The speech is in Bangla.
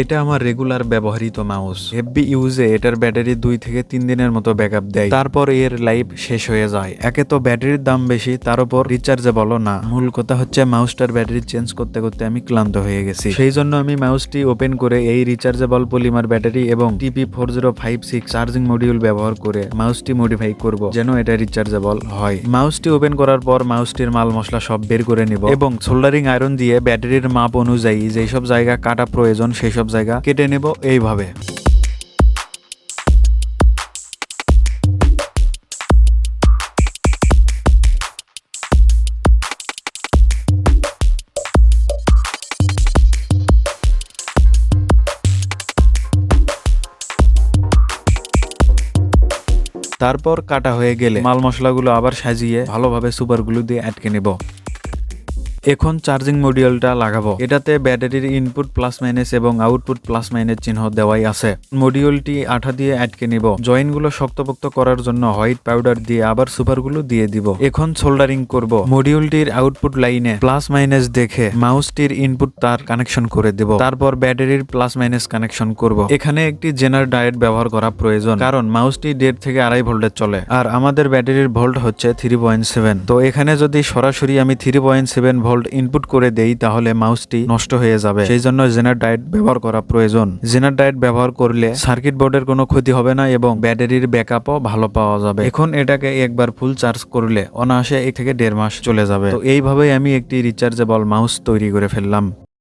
এটা আমার রেগুলার ব্যবহৃত মাউস হেভি ইউজে এটার ব্যাটারি দুই থেকে তিন দিনের মতো ব্যাকআপ দেয়। তারপর এর লাইফ শেষ হয়ে যায়। একে তো ব্যাটারির দাম বেশি, তার উপর রিচার্জেবলও না। মূল কথা হচ্ছে মাউসটার ব্যাটারি চেঞ্জ করতে করতে আমি ক্লান্ত হয়ে গেছি। সেই জন্য আমি মাউসটি ওপেন করে এই রিচার্জেবল পলিমার ব্যাটারি এবং TP four zero five six charging module ব্যবহার করে মাউসটি মডিফাই করব, যেন এটা রিচার্জেবল হয়। মাউসটি ওপেন করার পর মাউসটির মাল মশলা সব বের করে নিব এবং সোল্ডারিং আয়রন দিয়ে ব্যাটারির মাপ অনুযায়ী যেসব জায়গা কাটা প্রয়োজন সেই সব জায়গা কেটে নেব এইভাবে। তারপর কাটা হয়ে গেলে মাল মশলাগুলো আবার সাজিয়ে ভালোভাবে সুপারগুলো দিয়ে আটকে নেব। এখন চার্জিং মডিউলটা লাগাবো। এটাতে ব্যাটারির ইনপুট প্লাস মাইনাস এবং আউটপুট প্লাস মাইনাস চিহ্ন দেওয়াই আছে। মডিউলটি আঠা দিয়ে আটকে নিব। জয়েন্ট জয়েন্টগুলো শক্তপোক্ত করার জন্য হোয়াইট পাউডার দিয়ে আবার সুপারগুলো দিয়ে দিব। এখন সোল্ডারিং করব। মডিউলটির আউটপুট লাইনে প্লাস মাইনাস দেখে মাউসটির ইনপুট তার কানেকশন করে দেব। তারপর ব্যাটারির প্লাস মাইনাস কানেকশন করব। এখানে একটি জেনার ডায়েট ব্যবহার করা প্রয়োজন। কারণ মাউসটি দেড় থেকে আড়াই ভোল্টের চলে। আর আমাদের ব্যাটারির ভোল্ট হচ্ছে থ্রি পয়েন্ট সেভেন তো এখানে যদি সরাসরি আমি three point seven volt input করে দেই, তাহলে মাউসটি নষ্ট হয়ে যাবে। সেই জন্য জেনার ডায়েট ব্যবহার করা প্রয়োজন। জেনার ডায়েট ব্যবহার করলে সার্কিট বোর্ডের কোনো ক্ষতি হবে না এবং ব্যাটারির ব্যাকআপও ভালো পাওয়া যাবে। এখন এটাকে একবার ফুল চার্জ করলে অনায়াসে এক থেকে দেড় মাস চলে যাবে। তো এইভাবেই আমি একটি রিচার্জেবল মাউস তৈরি করে ফেললাম।